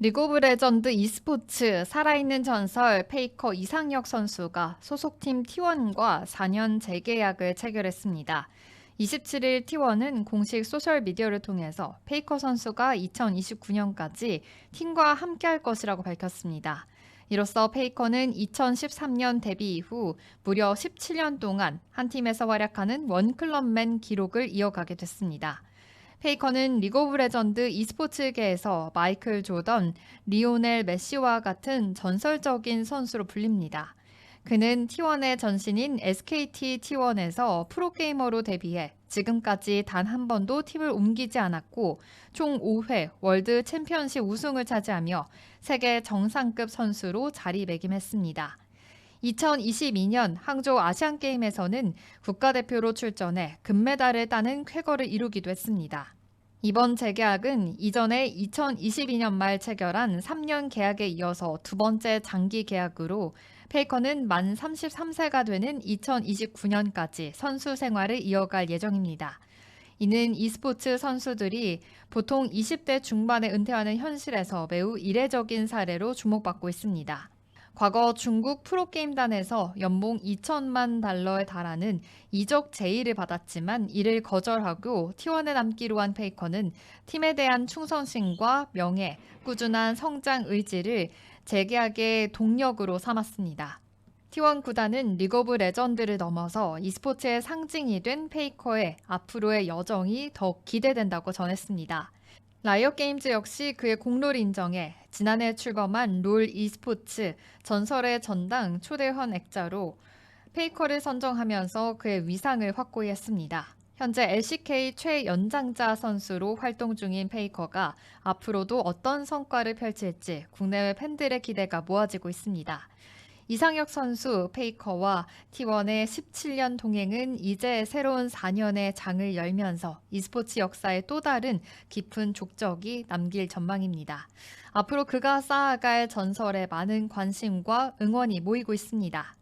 리그 오브 레전드 e스포츠 살아있는 전설 페이커 이상혁 선수가 소속팀 T1과 4년 재계약을 체결했습니다. 27일 T1은 공식 소셜 미디어를 통해서 페이커 선수가 2029년까지 팀과 함께할 것이라고 밝혔습니다. 이로써 페이커는 2013년 데뷔 이후 무려 17년 동안 한 팀에서 활약하는 원클럽맨 기록을 이어가게 됐습니다. 페이커는 리그 오브 레전드 e스포츠계에서 마이클 조던, 리오넬 메시와 같은 전설적인 선수로 불립니다. 그는 T1의 전신인 SKT T1에서 프로게이머로 데뷔해 지금까지 단 한 번도 팀을 옮기지 않았고 총 5회 월드 챔피언십 우승을 차지하며 세계 정상급 선수로 자리매김했습니다. 2022년 항저우 아시안게임에서는 국가대표로 출전해 금메달을 따는 쾌거를 이루기도 했습니다. 이번 재계약은 이전에 2022년 말 체결한 3년 계약에 이어서 두 번째 장기 계약으로 페이커는 만 33세가 되는 2029년까지 선수 생활을 이어갈 예정입니다. 이는 e스포츠 선수들이 보통 20대 중반에 은퇴하는 현실에서 매우 이례적인 사례로 주목받고 있습니다. 과거 중국 프로게임단에서 연봉 2천만 달러에 달하는 이적 제의를 받았지만 이를 거절하고 T1에 남기로 한 페이커는 팀에 대한 충성심과 명예, 꾸준한 성장 의지를 재계약의 동력으로 삼았습니다. T1 구단은 리그 오브 레전드를 넘어서 e스포츠의 상징이 된 페이커의 앞으로의 여정이 더욱 기대된다고 전했습니다. 라이엇 게임즈 역시 그의 공로를 인정해 지난해 출범한 롤 e스포츠 전설의 전당 초대현 액자로 페이커를 선정하면서 그의 위상을 확고히 했습니다. 현재 LCK 최연장자 선수로 활동 중인 페이커가 앞으로도 어떤 성과를 펼칠지 국내외 팬들의 기대가 모아지고 있습니다. 이상혁 선수 페이커와 T1의 17년 동행은 이제 새로운 4년의 장을 열면서 e스포츠 역사에 또 다른 깊은 족적이 남길 전망입니다. 앞으로 그가 쌓아갈 전설에 많은 관심과 응원이 모이고 있습니다.